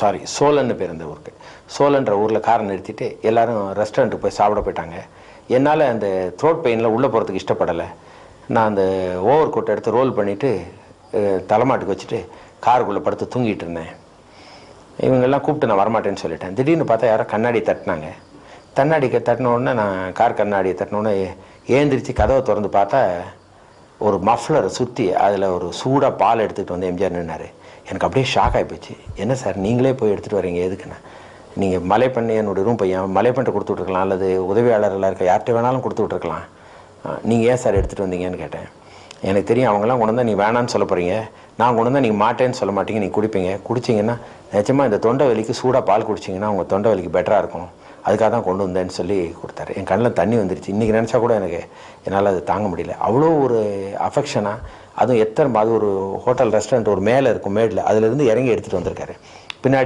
Sorry சோலன்னு பேர் இந்த ஊருக்கு. சோலன்ற ஊரில் காரை நிறுத்திட்டு எல்லாரும் ரெஸ்டாரண்ட்டுக்கு போய் சாப்பிட போயிட்டாங்க. என்னால் அந்த த்ரோட் பெயினில் உள்ளே போகிறதுக்கு இஷ்டப்படலை. நான் அந்த ஓவர் கோட்டை எடுத்து ரோல் பண்ணிவிட்டு தலைமாட்டுக்கு வச்சுட்டு காருக்குள்ளே படுத்து தூங்கிட்டு இருந்தேன். இவங்கெல்லாம் கூப்பிட்டு நான் வரமாட்டேன்னு சொல்லிட்டேன். திடீர்னு பார்த்தா யாரோ கண்ணாடி தட்டினாங்க. கண்ணாடிக்கு தட்டின உடனே நான் கார் கண்ணாடியை தட்டின உடனே ஏந்திரிச்சு கதவை திறந்து பார்த்தா ஒரு மஃப்ளரை சுற்றி அதில் ஒரு சூடாக பால் எடுத்துகிட்டு வந்து எம்ஜிஆர் நின்னார். எனக்கு அப்படியே ஷாக் ஆகிப்போச்சு என்ன சார் நீங்களே போய் எடுத்துகிட்டு வரீங்க எதுக்குண்ணா? நீங்கள் மலை பண்ணி ரூம் பையன் மலை பண்ணிட்டு கொடுத்து விட்ருக்கலாம் அல்லது உதவியாளர்களாக இருக்க யார்கிட்ட வேணாலும் கொடுத்து விட்ருக்கலாம் நீங்கள் ஏன் சார் எடுத்துகிட்டு வந்தீங்கன்னு கேட்டேன். எனக்கு தெரியும் அவங்களாம் கொண்டு வந்தால் நீ வேணான்னு சொல்ல போகிறீங்க நான் கொண்டு வந்தால் நீங்கள் மாட்டேன்னு சொல்ல மாட்டீங்க நீங்கள் குடிப்பீங்க. குடிச்சிங்கன்னா நிஜமாக இந்த தொண்டை வலிக்கு சூடாக பால் குடிச்சிங்கன்னா உங்கள் தொண்டை வலிக்கு பெட்டராக இருக்கும். அதுக்காக தான் கொண்டு வந்தேன்னு சொல்லி கொடுத்தாரு. என் கண்ணில் தண்ணி வந்துருச்சு. இன்றைக்கி நினச்சா கூட எனக்கு என்னால் அது தாங்க முடியல. அவ்வளோ ஒரு அஃபெக்ஷனாக அதுவும் எத்தனை அது ஒரு ஹோட்டல் ரெஸ்டாரண்ட் ஒரு மேலே இருக்கும் மேடில் அதுலேருந்து இறங்கி எடுத்துகிட்டு வந்திருக்காரு.